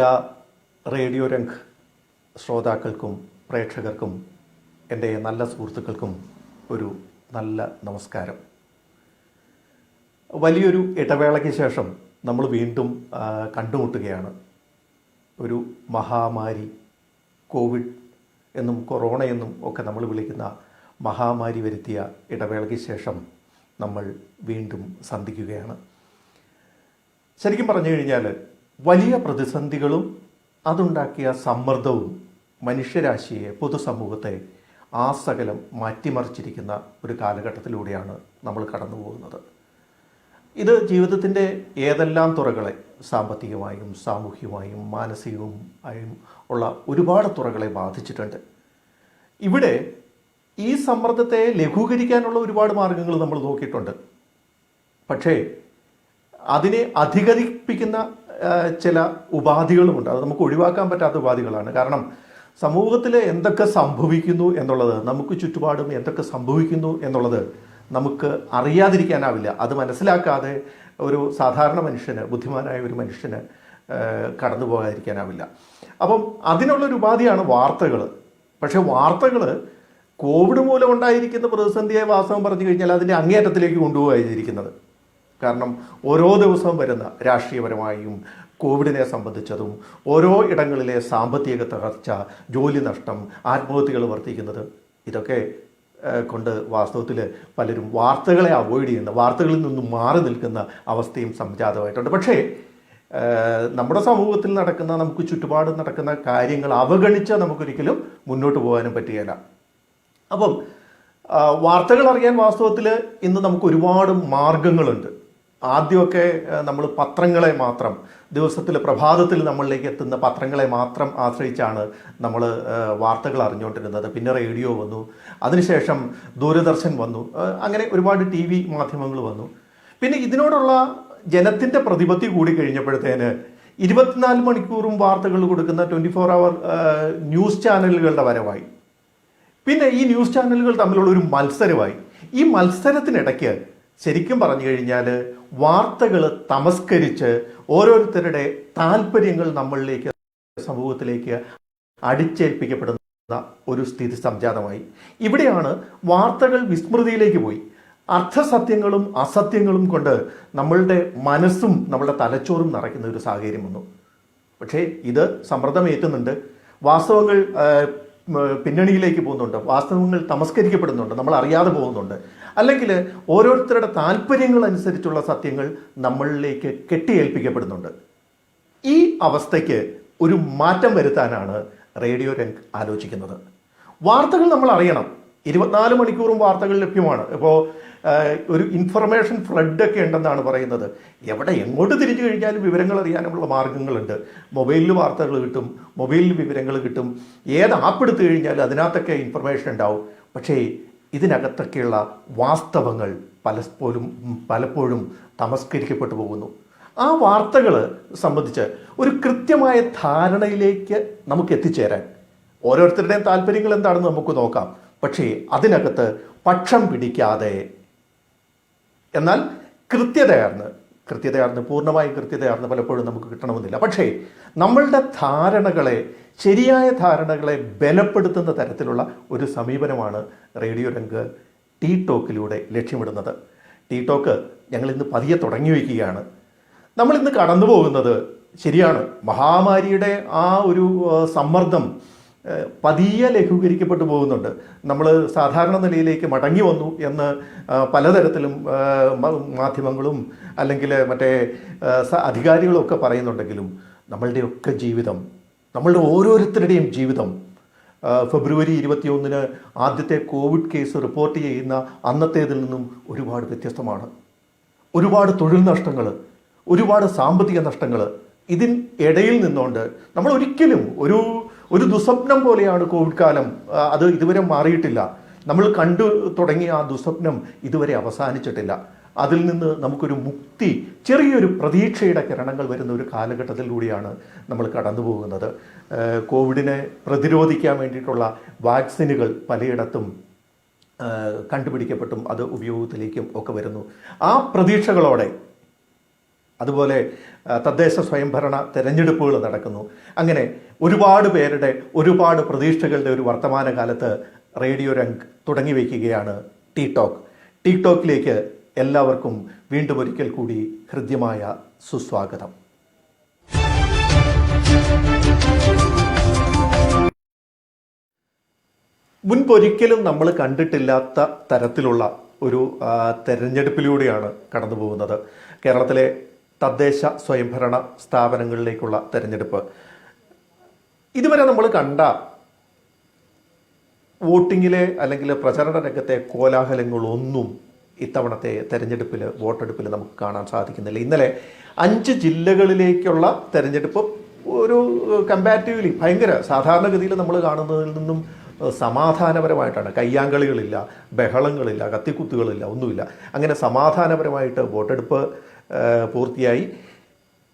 എല്ലാ റേഡിയോ രംഗ് ശ്രോതാക്കൾക്കും പ്രേക്ഷകർക്കും എന്റെ നല്ല സുഹൃത്തുക്കൾക്കും ഒരു നല്ല നമസ്കാരം. വലിയൊരു ഇടവേളയ്ക്ക് ശേഷം നമ്മൾ വീണ്ടും കണ്ടുമുട്ടുകയാണ്. ഒരു മഹാമാരി കോവിഡ് എന്നും കൊറോണ എന്നും ഒക്കെ നമ്മൾ വിളിക്കുന്ന മഹാമാരി വരുത്തിയ ഇടവേളയ്ക്ക് ശേഷം നമ്മൾ വീണ്ടും സന്ധിക്കുകയാണ്. ശരിക്കും പറഞ്ഞു കഴിഞ്ഞാൽ വലിയ പ്രതിസന്ധികളും അതുണ്ടാക്കിയ സമ്മർദ്ദവും മനുഷ്യരാശിയെ പൊതുസമൂഹത്തെ ആസകലം മാറ്റിമറിച്ചിരിക്കുന്ന ഒരു കാലഘട്ടത്തിലൂടെയാണ് നമ്മൾ കടന്നു പോകുന്നത്. ഇത് ജീവിതത്തിന്റെ ഏതെല്ലാം തുറകളെ സാമ്പത്തികമായും സാമൂഹികമായും മാനസികവും ആയും ഉള്ള ഒരുപാട് തുറകളെ ബാധിച്ചിട്ടുണ്ട്. ഇവിടെ ഈ സമ്മർദ്ദത്തെ ലഘൂകരിക്കാനുള്ള ഒരുപാട് മാർഗങ്ങൾ നമ്മൾ നോക്കിയിട്ടുണ്ട്. പക്ഷേ അതിനെ അധികരിപ്പിക്കുന്ന ചില ഉപാധികളുമുണ്ട്. അത് നമുക്ക് ഒഴിവാക്കാൻ പറ്റാത്ത ഉപാധികളാണ്. കാരണം സമൂഹത്തിൽ എന്തൊക്കെ സംഭവിക്കുന്നു എന്നുള്ളത് നമുക്ക് ചുറ്റുപാടും എന്തൊക്കെ സംഭവിക്കുന്നു എന്നുള്ളത് നമുക്ക് അറിയാതിരിക്കാനാവില്ല. അത് മനസ്സിലാക്കാതെ ഒരു സാധാരണ മനുഷ്യന് ബുദ്ധിമാനായ ഒരു മനുഷ്യന് കടന്നു പോകാതിരിക്കാനാവില്ല. അപ്പം അതിനുള്ളൊരു ഉപാധിയാണ് വാർത്തകൾ പക്ഷേ വാർത്തകൾ കോവിഡ് മൂലം ഉണ്ടായിരിക്കുന്ന പ്രതിസന്ധിയെ വാസ്തവം പറഞ്ഞു കഴിഞ്ഞാൽ അതിന്റെ അങ്ങേയറ്റത്തിലേക്ക് കൊണ്ടുപോകാതിരിക്കുന്നത് കാരണം ഓരോ ദിവസവും വരുന്ന രാഷ്ട്രീയപരമായും കോവിഡിനെ സംബന്ധിച്ചതും ഓരോ ഇടങ്ങളിലെ സാമ്പത്തിക തകർച്ച ജോലി നഷ്ടം ആത്മഹത്യകൾ വർദ്ധിക്കുന്നത് ഇതൊക്കെ കൊണ്ട് വാസ്തവത്തിൽ പലരും വാർത്തകളെ അവോയ്ഡ് ചെയ്യുന്ന വാർത്തകളിൽ നിന്നും മാറി നിൽക്കുന്ന അവസ്ഥയും സംജാതമായിട്ടുണ്ട്. പക്ഷേ നമ്മുടെ സമൂഹത്തിൽ നടക്കുന്ന നമുക്ക് ചുറ്റുപാടും നടക്കുന്ന കാര്യങ്ങൾ അവഗണിച്ച് നമുക്കൊരിക്കലും മുന്നോട്ട് പോകാനും പറ്റുകയില്ല അപ്പം വാർത്തകൾ അറിയാൻ വാസ്തവത്തിൽ ഇന്ന് നമുക്ക് ഒരുപാട് മാർഗങ്ങളുണ്ട്. ആദ്യമൊക്കെ നമ്മൾ പത്രങ്ങളെ മാത്രം ദിവസത്തിൽ പ്രഭാതത്തിൽ നമ്മളിലേക്ക് എത്തുന്ന പത്രങ്ങളെ മാത്രം ആശ്രയിച്ചാണ് നമ്മൾ വാർത്തകൾ അറിഞ്ഞുകൊണ്ടിരുന്നത്. പിന്നെ റേഡിയോ വന്നു. അതിനുശേഷം ദൂരദർശൻ വന്നു. അങ്ങനെ ഒരുപാട് ടി വി മാധ്യമങ്ങൾ വന്നു. പിന്നെ ഇതിനോടുള്ള ജനത്തിന്റെ പ്രതിപത്തി കൂടി കഴിഞ്ഞപ്പോഴത്തേന് ഇരുപത്തിനാല് മണിക്കൂറും വാർത്തകൾ കൊടുക്കുന്ന ട്വന്റി ഫോർ അവർ ന്യൂസ് ചാനലുകളുടെ വരവായി. പിന്നെ ഈ ന്യൂസ് ചാനലുകൾ തമ്മിലുള്ള ഒരു മത്സരമായി. ഈ മത്സരത്തിനിടയ്ക്ക് ശരിക്കും പറഞ്ഞു കഴിഞ്ഞാൽ വാർത്തകൾ തമസ്കരിച്ച് ഓരോരുത്തരുടെ താല്പര്യങ്ങൾ നമ്മളിലേക്ക് സമൂഹത്തിലേക്ക് അടിച്ചേൽപ്പിക്കപ്പെടുന്ന ഒരു സ്ഥിതി സംജാതമായി. ഇവിടെയാണ് വാർത്തകൾ വിസ്മൃതിയിലേക്ക് പോയി. അർത്ഥസത്യങ്ങളും അസത്യങ്ങളും കൊണ്ട് നമ്മളുടെ മനസ്സും നമ്മളുടെ തലച്ചോറും നിറയ്ക്കുന്ന ഒരു സാഹചര്യം വന്നു. പക്ഷേ ഇത് സമ്മർദ്ദമേറ്റുന്നുണ്ട് വാസ്തവങ്ങൾ പിന്നണിയിലേക്ക് പോകുന്നുണ്ട്. വാസ്തവങ്ങൾ തമസ്കരിക്കപ്പെടുന്നുണ്ട്. നമ്മൾ അറിയാതെ പോകുന്നുണ്ട്. അല്ലെങ്കിൽ ഓരോരുത്തരുടെ താല്പര്യങ്ങൾ അനുസരിച്ചുള്ള സത്യങ്ങൾ നമ്മളിലേക്ക് കെട്ടിയേൽപ്പിക്കപ്പെടുന്നുണ്ട്. ഈ അവസ്ഥയ്ക്ക് ഒരു മാറ്റം വരുത്താനാണ് റേഡിയോ രംഗ് ആലോചിക്കുന്നത്. വാർത്തകൾ നമ്മൾ അറിയണം. ഇരുപത്തിനാല് മണിക്കൂറും വാർത്തകൾ ലഭ്യമാണ്. ഇപ്പോൾ ഒരു ഇൻഫർമേഷൻ ഫ്ലഡ് ഒക്കെ ഉണ്ടെന്നാണ് പറയുന്നത്. എവിടെ എങ്ങോട്ട് തിരിച്ചു കഴിഞ്ഞാലും വിവരങ്ങൾ അറിയാനുള്ള മാർഗങ്ങളുണ്ട്. മൊബൈലിൽ വാർത്തകൾ കിട്ടും മൊബൈലിൽ വിവരങ്ങൾ കിട്ടും. ഏത് ആപ്പ് എടുത്തു കഴിഞ്ഞാലും അതിനകത്തൊക്കെ ഇൻഫർമേഷൻ ഉണ്ടാവും. പക്ഷേ ഇതിനകത്തൊക്കെയുള്ള വാസ്തവങ്ങൾ പലപ്പോഴും പലപ്പോഴും തമസ്കരിക്കപ്പെട്ടു പോകുന്നു. ആ വാർത്തകൾ സംബന്ധിച്ച് ഒരു കൃത്യമായ ധാരണയിലേക്ക് നമുക്ക് എത്തിച്ചേരാൻ ഓരോരുത്തരുടെയും താല്പര്യങ്ങൾ എന്താണെന്ന് നമുക്ക് നോക്കാം. പക്ഷേ അതിനകത്ത് പക്ഷം പിടിക്കാതെ എന്നാൽ കൃത്യതയാർന്ന് കൃത്യതയാർന്ന് പൂർണമായും കൃത്യതയാർന്ന് പലപ്പോഴും നമുക്ക് കിട്ടണമെന്നില്ല. പക്ഷേ നമ്മളുടെ ധാരണകളെ ശരിയായ ധാരണകളെ ബലപ്പെടുത്തുന്ന തരത്തിലുള്ള ഒരു സമീപനമാണ് റേഡിയോ രംഗ് ടീ ടോക്കിലൂടെ ലക്ഷ്യമിടുന്നത്. ടീ ടോക്ക് ഞങ്ങൾ ഇന്ന് പതിയെ തുടങ്ങി വയ്ക്കുകയാണ്. നമ്മളിന്ന് കടന്നു പോകുന്നത് ശരിയാണ്. മഹാമാരിയുടെ ആ ഒരു സമ്മർദ്ദം പതിയെ ലഘൂകരിക്കപ്പെട്ടു പോകുന്നുണ്ട്. നമ്മൾ സാധാരണ നിലയിലേക്ക് മടങ്ങി വന്നു എന്ന് പലതരത്തിലും മാധ്യമങ്ങളും അല്ലെങ്കിൽ മറ്റേ അധികാരികളും ഒക്കെ പറയുന്നുണ്ടെങ്കിലും നമ്മളുടെയൊക്കെ ജീവിതം നമ്മളുടെ ഓരോരുത്തരുടെയും ജീവിതം ഫെബ്രുവരി ഇരുപത്തിയൊന്നിന് ആദ്യത്തെ കോവിഡ് കേസ് റിപ്പോർട്ട് ചെയ്യുന്ന അന്നത്തേതിൽ നിന്നും ഒരുപാട് വ്യത്യസ്തമാണ്. ഒരുപാട് തൊഴിൽ നഷ്ടങ്ങൾ ഒരുപാട് സാമ്പത്തിക നഷ്ടങ്ങൾ ഇതിൻ ഇടയിൽ നിന്നുകൊണ്ട് നമ്മൾ ഒരിക്കലും ഒരു ഒരു ദുസ്വപ്നം പോലെയാണ് കോവിഡ് കാലം. അത് ഇതുവരെ മാറിയിട്ടില്ല. നമ്മൾ കണ്ടു തുടങ്ങിയ ആ ദുസ്വപ്നം ഇതുവരെ അവസാനിച്ചിട്ടില്ല. അതിൽ നിന്ന് നമുക്കൊരു മുക്തി ചെറിയൊരു പ്രതീക്ഷയുടെ കിരണങ്ങൾ വരുന്ന ഒരു കാലഘട്ടത്തിലൂടെയാണ് നമ്മൾ കടന്നു പോകുന്നത്. കോവിഡിനെ പ്രതിരോധിക്കാൻ വേണ്ടിയിട്ടുള്ള വാക്സിനുകൾ പലയിടത്തും കണ്ടുപിടിക്കപ്പെട്ടും അത് ഉപയോഗത്തിലേക്കും ഒക്കെ വരുന്നു. ആ പ്രതീക്ഷകളോടെ അതുപോലെ തദ്ദേശ സ്വയംഭരണ തെരഞ്ഞെടുപ്പുകൾ നടക്കുന്നു. അങ്ങനെ ഒരുപാട് പേരുടെ ഒരുപാട് പ്രതീക്ഷകളുടെ ഒരു വർത്തമാനകാലത്ത് റേഡിയോ രംഗ് തുടങ്ങി വയ്ക്കുകയാണ് ടി ടോക്ക് ടി ടോക്കിലേക്ക് എല്ലാവർക്കും വീണ്ടും ഒരിക്കൽ കൂടി ഹൃദ്യമായ സുസ്വാഗതം. മുൻപൊരിക്കലും നമ്മൾ കണ്ടിട്ടില്ലാത്ത തരത്തിലുള്ള ഒരു തെരഞ്ഞെടുപ്പിലൂടെയാണ് കടന്നു പോകുന്നത് കേരളത്തിലെ തദ്ദേശ സ്വയംഭരണ സ്ഥാപനങ്ങളിലേക്കുള്ള തെരഞ്ഞെടുപ്പ്. ഇതുവരെ നമ്മൾ കണ്ട വോട്ടിങ്ങിലെ അല്ലെങ്കിൽ പ്രചരണ രംഗത്തെ കോലാഹലങ്ങളൊന്നും ഇത്തവണത്തെ തെരഞ്ഞെടുപ്പിൽ വോട്ടെടുപ്പിൽ നമുക്ക് കാണാൻ സാധിക്കുന്നില്ല. ഇന്നലെ അഞ്ച് ജില്ലകളിലേക്കുള്ള തെരഞ്ഞെടുപ്പ് ഒരു കമ്പാരിറ്റീവ്ലി ഭയങ്കര സാധാരണഗതിയിൽ നമ്മൾ കാണുന്നതിൽ നിന്നും സമാധാനപരമായിട്ടാണ്. കയ്യാങ്കളികളില്ല ബഹളങ്ങളില്ല കത്തിക്കുത്തുകളില്ല ഒന്നുമില്ല. അങ്ങനെ സമാധാനപരമായിട്ട് വോട്ടെടുപ്പ് പൂർത്തിയായി.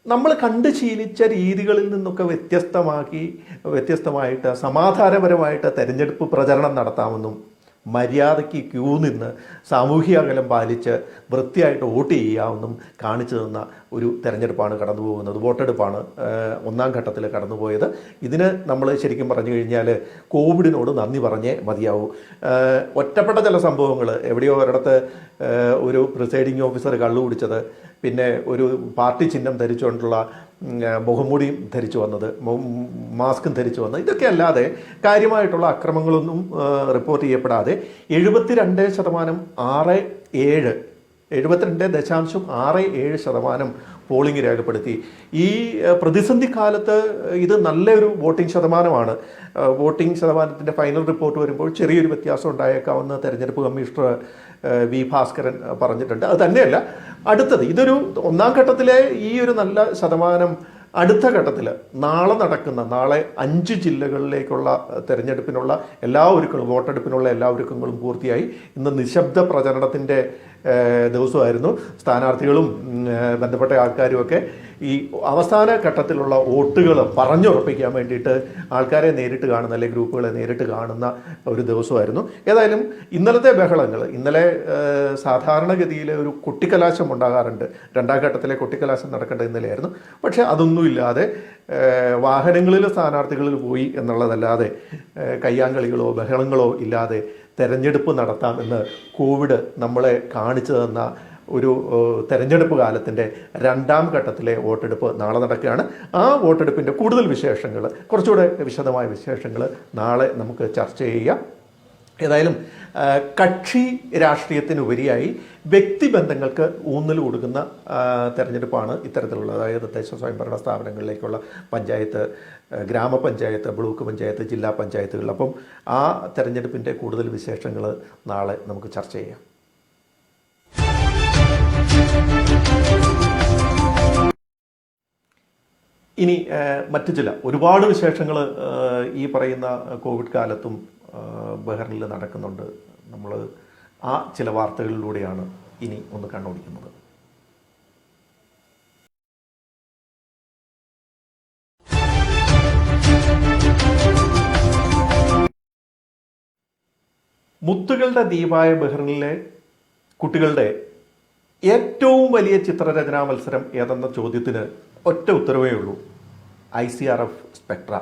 നമ്മൾ കണ്ട് ശീലിച്ച രീതികളിൽ നിന്നൊക്കെ വ്യത്യസ്തമാക്കി വ്യത്യസ്തമായിട്ട് സമാധാനപരമായിട്ട് തെരഞ്ഞെടുപ്പ് പ്രചരണം നടത്താമെന്നും മര്യാദയ്ക്ക് ക്യൂ നിന്ന് സാമൂഹിക അകലം പാലിച്ച് വൃത്തിയായിട്ട് വോട്ട് ചെയ്യാമെന്നും കാണിച്ചു തന്ന ഒരു തെരഞ്ഞെടുപ്പാണ് കടന്നു പോകുന്നത് വോട്ടെടുപ്പാണ് ഒന്നാം ഘട്ടത്തിൽ കടന്നുപോയത്. ഇതിന് നമ്മൾ ശരിക്കും പറഞ്ഞു കഴിഞ്ഞാൽ കോവിഡിനോട് നന്ദി പറഞ്ഞേ മതിയാവൂ. ഒറ്റപ്പെട്ട ചില സംഭവങ്ങൾ എവിടെയോ ഒരിടത്ത് ഒരു പ്രിസൈഡിംഗ് ഓഫീസർ കള്ളു കുടിച്ചത് പിന്നെ ഒരു പാർട്ടി ചിഹ്നം ധരിച്ചുകൊണ്ടുള്ള മുഖംമൂടിയും ധരിച്ചു വന്നത് മാസ്കും ധരിച്ചു വന്നത് ഇതൊക്കെ അല്ലാതെ കാര്യമായിട്ടുള്ള അക്രമങ്ങളൊന്നും റിപ്പോർട്ട് ചെയ്യപ്പെടാതെ എഴുപത്തിരണ്ട് ശതമാനം ആറ് ഏഴ് എഴുപത്തിരണ്ട് ദശാംശം ആറ് ഏഴ് ശതമാനം പോളിംഗ് രേഖപ്പെടുത്തി. ഈ പ്രതിസന്ധി കാലത്ത് ഇത് നല്ലൊരു വോട്ടിംഗ് ശതമാനമാണ്. വോട്ടിംഗ് ശതമാനത്തിന്റെ ഫൈനൽ റിപ്പോർട്ട് വരുമ്പോൾ ചെറിയൊരു വ്യത്യാസം ഉണ്ടായേക്കാവുന്ന തെരഞ്ഞെടുപ്പ് കമ്മീഷണർ വി ഭാസ്കരൻ പറഞ്ഞിട്ടുണ്ട്. അത് തന്നെയല്ല അടുത്തത് ഇതൊരു ഒന്നാം ഘട്ടത്തിലെ ഈ ഒരു നല്ല ശതമാനം അടുത്ത ഘട്ടത്തിൽ നാളെ നടക്കുന്ന നാളെ അഞ്ച് ജില്ലകളിലേക്കുള്ള തെരഞ്ഞെടുപ്പിനുള്ള എല്ലാ ഒരുക്കങ്ങളും വോട്ടെടുപ്പിനുള്ള എല്ലാ ഒരുക്കങ്ങളും പൂർത്തിയായി. ഇന്ന് നിശബ്ദ പ്രചരണത്തിന്റെ ദിവസമായിരുന്നു. സ്ഥാനാർത്ഥികളും ബന്ധപ്പെട്ട ആൾക്കാരും ഒക്കെ ഈ അവസാന ഘട്ടത്തിലുള്ള വോട്ടുകൾ പറഞ്ഞുറപ്പിക്കാൻ വേണ്ടിയിട്ട് ആൾക്കാരെ നേരിട്ട് കാണുന്ന അല്ലെങ്കിൽ ഗ്രൂപ്പുകളെ നേരിട്ട് കാണുന്ന ഒരു ദിവസമായിരുന്നു. ഏതായാലും ഇന്നലത്തെ ബഹളങ്ങൾ ഇന്നലെ സാധാരണഗതിയിൽ ഒരു കൊട്ടിക്കലാശം ഉണ്ടാകാറുണ്ട്. രണ്ടാം ഘട്ടത്തിലെ കൊട്ടിക്കലാശം നടക്കേണ്ട ഇന്നലെയായിരുന്നു. പക്ഷേ അതൊന്നുമില്ലാതെ വാഹനങ്ങളിൽ സ്ഥാനാർത്ഥികളിൽ പോയി എന്നുള്ളതല്ലാതെ കയ്യാങ്കളികളോ ബഹളങ്ങളോ ഇല്ലാതെ തെരഞ്ഞെടുപ്പ് നടത്താമെന്ന് കോവിഡ് നമ്മളെ കാണിച്ചു തന്ന ഒരു തെരഞ്ഞെടുപ്പ് കാലത്തിന്റെ രണ്ടാം ഘട്ടത്തിലെ വോട്ടെടുപ്പ് നാളെ നടക്കുകയാണ്. ആ വോട്ടെടുപ്പിന്റെ കൂടുതൽ വിശേഷങ്ങൾ കുറച്ചുകൂടെ വിശദമായ വിശേഷങ്ങൾ നാളെ നമുക്ക് ചർച്ച ചെയ്യാം. ഏതായാലും കക്ഷി രാഷ്ട്രീയത്തിനുപരിയായി വ്യക്തിബന്ധങ്ങൾക്ക് ഊന്നൽ കൊടുക്കുന്ന തെരഞ്ഞെടുപ്പാണ് ഇത്തരത്തിലുള്ള അതായത് തദ്ദേശ സ്വയംഭരണ സ്ഥാപനങ്ങളിലേക്കുള്ള പഞ്ചായത്ത് ഗ്രാമപഞ്ചായത്ത് ബ്ലോക്ക് പഞ്ചായത്ത് ജില്ലാ പഞ്ചായത്തുകൾ അപ്പം ആ തെരഞ്ഞെടുപ്പിന്റെ കൂടുതൽ വിശേഷങ്ങൾ നാളെ നമുക്ക് ചർച്ച ചെയ്യാം. ഇനി മറ്റു ചില ഒരുപാട് വിശേഷങ്ങൾ ഈ പറയുന്ന കോവിഡ് കാലത്തും ബഹ്റിനിൽ നടക്കുന്നുണ്ട്. നമ്മൾ ആ ചില വാർത്തകളിലൂടെയാണ് ഇനി ഒന്ന് കണ്ണോടിക്കുന്നത്. മുത്തുകളുടെ ദീപായ ബഹ്റിനിലെ കുട്ടികളുടെ ഏറ്റവും വലിയ ചിത്രരചനാ മത്സരം ഏതെന്ന ചോദ്യത്തിന് ഒറ്റ ഉത്തരവേ ഉള്ളൂ. I C R F Spectra.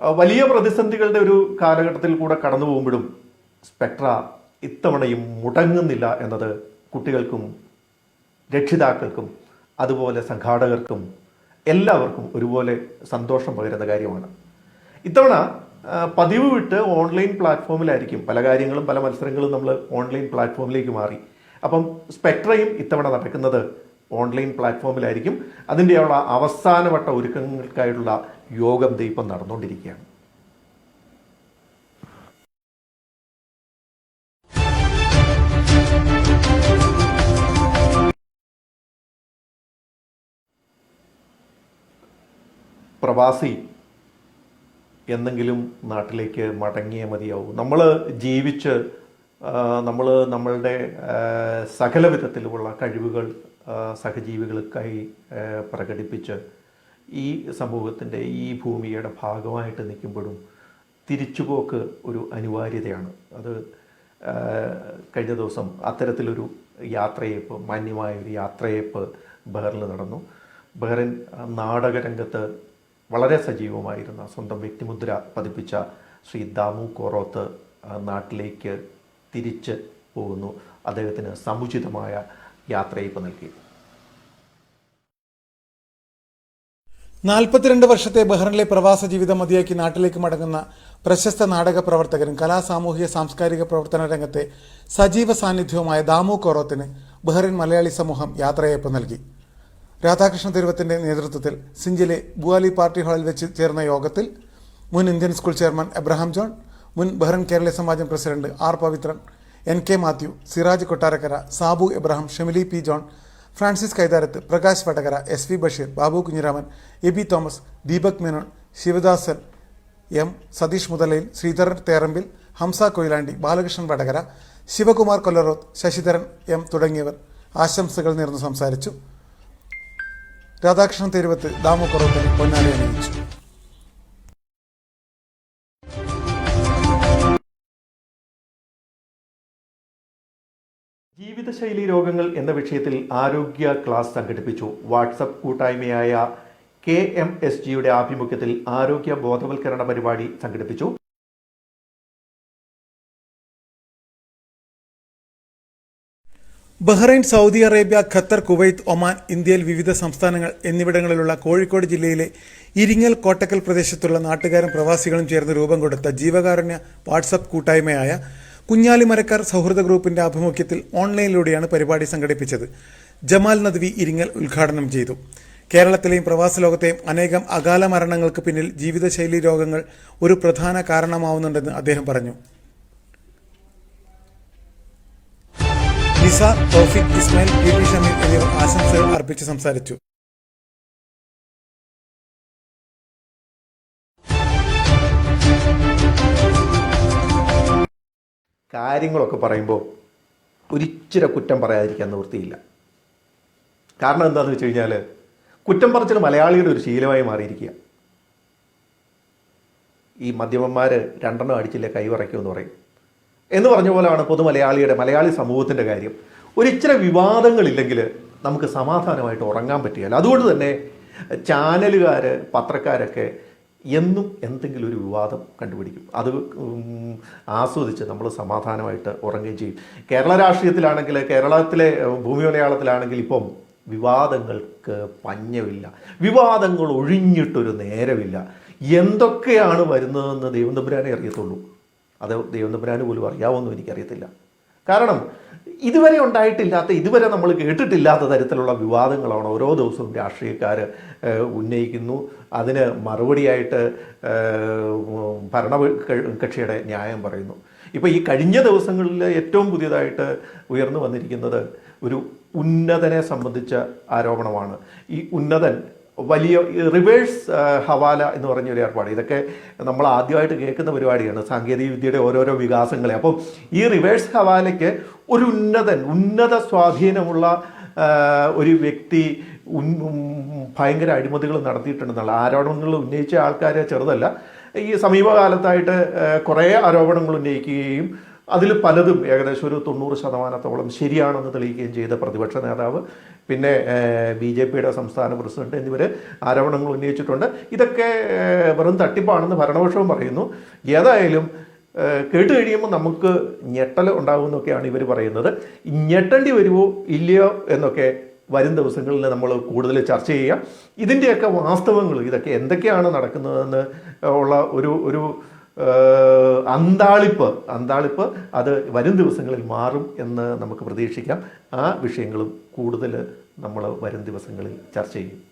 വലിയ പ്രതിസന്ധികളുടെ ഒരു കാലഘട്ടത്തിൽ കൂടെ കടന്നു പോകുമ്പോഴും സ്പെക്ട്ര ഇത്തവണയും മുടങ്ങുന്നില്ല എന്നത് കുട്ടികൾക്കും രക്ഷിതാക്കൾക്കും അതുപോലെ സംഘാടകർക്കും എല്ലാവർക്കും ഒരുപോലെ സന്തോഷം പകരുന്ന കാര്യമാണ്. ഇത്തവണ പതിവ് വിട്ട് ഓൺലൈൻ പ്ലാറ്റ്ഫോമിലായിരിക്കും. പല കാര്യങ്ങളും പല മത്സരങ്ങളും നമ്മൾ ഓൺലൈൻ പ്ലാറ്റ്ഫോമിലേക്ക് മാറി. അപ്പം സ്പെക്ട്രയും ഇത്തവണ നടക്കുന്നത് ഓൺലൈൻ പ്ലാറ്റ്ഫോമിലായിരിക്കും. അതിന്റെയുള്ള അവസാനവട്ട ഒരുക്കങ്ങൾക്കായിട്ടുള്ള യോഗം ദീപം നടന്നുകൊണ്ടിരിക്കുകയാണ്. പ്രവാസി എന്നെങ്കിലും നാട്ടിലേക്ക് മടങ്ങിയേ മതിയാവൂ. നമ്മൾ ജീവിച്ച് നമ്മൾ നമ്മളുടെ സകല വിധത്തിലുമുള്ള കഴിവുകൾ സഹജീവികൾക്കായി പ്രകടിപ്പിച്ച് ഈ സമൂഹത്തിന്റെ ഈ ഭൂമിയുടെ ഭാഗമായിട്ട് നിൽക്കുമ്പോഴും തിരിച്ചുപോക്ക് ഒരു അനിവാര്യതയാണ്. അത് കഴിഞ്ഞ ദിവസം അത്തരത്തിലൊരു യാത്രയേപ്പ് മാന്യമായ ഒരു യാത്രയയപ്പ് ബഹറിൽ നടന്നു. ബഹ്റിൻ നാടകരംഗത്ത് വളരെ സജീവമായിരുന്ന സ്വന്തം വ്യക്തിമുദ്ര പതിപ്പിച്ച ശ്രീ ദാമു കോറോത്ത് നാട്ടിലേക്ക് തിരിച്ച് പോകുന്നു. അദ്ദേഹത്തിന് സമുചിതമായ യാത്രയേപ്പ് നൽകി. നാൽപ്പത്തിരണ്ട് വർഷത്തെ ബഹ്റിനിലെ പ്രവാസ ജീവിതം മതിയാക്കി നാട്ടിലേക്ക് മടങ്ങുന്ന പ്രശസ്ത നാടക പ്രവർത്തകരും കലാ സാമൂഹിക സാംസ്കാരിക പ്രവർത്തന രംഗത്തെ സജീവ സാന്നിധ്യവുമായ ദാമു കോറോത്തിന് ബഹ്റിൻ മലയാളി സമൂഹം യാത്രയയപ്പ് നൽകി. രാധാകൃഷ്ണ തിരുവത്തിന്റെ നേതൃത്വത്തിൽ സിഞ്ചിലെ ബുവാലി പാർട്ടി ഹാളിൽ വെച്ച് ചേർന്ന യോഗത്തിൽ മുൻ Indian school chairman Abraham John മുൻ Bahrain Kerala Samajam president R Pavithran N K Mathew Siraj Kottarakkara Sabu Abraham Shemili P John Francis Kaitharath Prakash Vadakara S V Basheer Babu Kunhiraman A B Thomas Deepak Menon Sivadasan M Satheesh Muthalayil Sreedharan Therambil Hamsa Koyilandy Balakrishnan Vadakara Sivakumar Kollaroth Sasidharan M തുടങ്ങിയവർ ആശംസകൾ നേർന്ന് സംസാരിച്ചു. രാധാകൃഷ്ണൻ തെരുവത്ത് ദാമു കൊറോത്തിന് പൊന്നാടി അണിയിച്ചു. ജീവിതശൈലി രോഗങ്ങൾ എന്ന വിഷയത്തിൽ ആരോഗ്യ class സംഘടിപ്പിച്ചു. വാട്സപ്പ് കൂട്ടായ്മയായ കെ എം എസ് ജിയുടെ ആഭിമുഖ്യത്തിൽ ആരോഗ്യ ബോധവൽക്കരണ പരിപാടി സംഘടിപ്പിച്ചു. Bahrain Saudi Arabia Qatar Kuwait Oman ഇന്ത്യയിൽ വിവിധ സംസ്ഥാനങ്ങൾ എന്നിവിടങ്ങളിലുള്ള കോഴിക്കോട് ജില്ലയിലെ ഇരിങ്ങൽ കോട്ടക്കൽ പ്രദേശത്തുള്ള നാട്ടുകാരും പ്രവാസികളും ചേർന്ന് രൂപം കൊടുത്ത ജീവകാരുണ്യ വാട്സപ്പ് കൂട്ടായ്മയായ കുഞ്ഞാലിമരക്കാർ സൗഹൃദ ഗ്രൂപ്പിന്റെ ആഭിമുഖ്യത്തിൽ ഓൺലൈനിലൂടെയാണ് പരിപാടി സംഘടിപ്പിച്ചത്. ജമാൽ നദ്വി ഇരിങ്ങൽ ഉദ്ഘാടനം ചെയ്തു. കേരളത്തിലെയും പ്രവാസ ലോകത്തെയും അനേകം അകാല മരണങ്ങൾക്ക് പിന്നിൽ ജീവിതശൈലി രോഗങ്ങൾ ഒരു പ്രധാന കാരണമാവുന്നുണ്ടെന്ന് അദ്ദേഹം പറഞ്ഞു. നിസ തോഫിക് ഇസ്മായിൽ എന്നിവർ ആശംസകൾ അർപ്പിച്ച് സംസാരിച്ചു. കാര്യങ്ങളൊക്കെ പറയുമ്പോൾ ഒരിച്ചിരി കുറ്റം പറയാതിരിക്കാൻ നിവൃത്തിയില്ല കാരണം എന്താണെന്ന് വെച്ച് കഴിഞ്ഞാൽ കുറ്റം പറച്ചിൽ മലയാളിയുടെ ഒരു ശീലമായി മാറിയിരിക്കുക. ഈ മദ്യപന്മാർ രണ്ടെണ്ണം അടിച്ചില്ലേ കൈവറയ്ക്കുമെന്ന് പറയും. എന്ന് പറഞ്ഞ പോലെയാണ് പൊതു മലയാളിയുടെ മലയാളി സമൂഹത്തിന്റെ കാര്യം. ഒരിച്ചിരി വിവാദങ്ങളില്ലെങ്കിൽ നമുക്ക് സമാധാനമായിട്ട് ഉറങ്ങാൻ പറ്റുകയില്ല. അതുകൊണ്ട് തന്നെ ചാനലുകാർ പത്രക്കാരൊക്കെ എന്നും എന്തെങ്കിലും ഒരു വിവാദം കണ്ടുപിടിക്കും. അത് ആസ്വദിച്ച് നമ്മൾ സമാധാനമായിട്ട് ഉറങ്ങുകയും ചെയ്യും. കേരള രാഷ്ട്രീയത്തിലാണെങ്കിൽ കേരളത്തിലെ ഭൂമി മലയാളത്തിലാണെങ്കിൽ ഇപ്പം വിവാദങ്ങൾക്ക് പഞ്ഞമില്ല. വിവാദങ്ങൾ ഒഴിഞ്ഞിട്ടൊരു നേരമില്ല. എന്തൊക്കെയാണ് വരുന്നതെന്ന് ദൈവം തമ്പുരാനെ അറിയത്തുള്ളൂ. അത് ദൈവം തമ്പുരാന് പോലും അറിയാവുമെന്നും എനിക്കറിയത്തില്ല. കാരണം ഇതുവരെ ഉണ്ടായിട്ടില്ലാത്ത ഇതുവരെ നമ്മൾ കേട്ടിട്ടില്ലാത്ത തരത്തിലുള്ള വിവാദങ്ങളാണ് ഓരോ ദിവസവും രാഷ്ട്രീയക്കാർ ഉന്നയിക്കുന്നു. അതിന് മറുപടിയായിട്ട് ഭരണ കക്ഷിയുടെ ന്യായം പറയുന്നു. ഇപ്പോൾ ഈ കഴിഞ്ഞ ദിവസങ്ങളിൽ ഏറ്റവും പുതിയതായിട്ട് ഉയർന്നു വന്നിരിക്കുന്നത് ഒരു ഉന്നതനെ സംബന്ധിച്ച ആരോപണമാണ്. ഈ ഉന്നതൻ വലിയ റിവേഴ്സ് ഹവാല എന്ന് പറഞ്ഞ ഒരു ഏർപ്പാട്. ഇതൊക്കെ നമ്മൾ ആദ്യമായിട്ട് കേൾക്കുന്ന പരിപാടിയാണ് സാങ്കേതിക വിദ്യയുടെ ഓരോരോ വികാസങ്ങളെ. അപ്പം ഈ റിവേഴ്സ് ഹവാലയ്ക്ക് ഒരു ഉന്നതൻ ഉന്നത സ്വാധീനമുള്ള ഒരു വ്യക്തി ഭയങ്കര അഴിമതികൾ നടത്തിയിട്ടുണ്ടെന്നുള്ള ആരോപണങ്ങൾ ഉന്നയിച്ച ആൾക്കാരെ ചെറുതല്ല ഈ സമീപകാലത്തായിട്ട് കുറേ ആരോപണങ്ങൾ ഉന്നയിക്കുകയും അതിൽ പലതും ഏകദേശം ഒരു തൊണ്ണൂറ് ശതമാനത്തോളം ശരിയാണെന്ന് തെളിയിക്കുകയും ചെയ്ത പ്രതിപക്ഷ നേതാവ് പിന്നെ ബി ജെ പിയുടെ സംസ്ഥാന പ്രസിഡന്റ് എന്നിവർ ആരോപണങ്ങൾ ഉന്നയിച്ചിട്ടുണ്ട്. ഇതൊക്കെ വെറും തട്ടിപ്പാണെന്ന് ഭരണപക്ഷവും പറയുന്നു. ഏതായാലും കേട്ട് കഴിയുമ്പോൾ നമുക്ക് ഞെട്ടൽ ഉണ്ടാകുമെന്നൊക്കെയാണ് ഇവർ പറയുന്നത്. ഞെട്ടേണ്ടി വരുമോ ഇല്ലയോ എന്നൊക്കെ വരും ദിവസങ്ങളിൽ നമ്മൾ കൂടുതൽ ചർച്ച ചെയ്യാം ഇതിന്റെയൊക്കെ വാസ്തവങ്ങൾ ഇതൊക്കെ എന്തൊക്കെയാണ് നടക്കുന്നതെന്ന് ഉള്ള ഒരു ഒരു അന്താളിപ്പ് അന്താളിപ്പ് അത് വരും ദിവസങ്ങളിൽ മാറും എന്ന് നമുക്ക് പ്രതീക്ഷിക്കാം. ആ വിഷയങ്ങളും കൂടുതൽ നമ്മൾ വരും ദിവസങ്ങളിൽ ചർച്ച ചെയ്യും.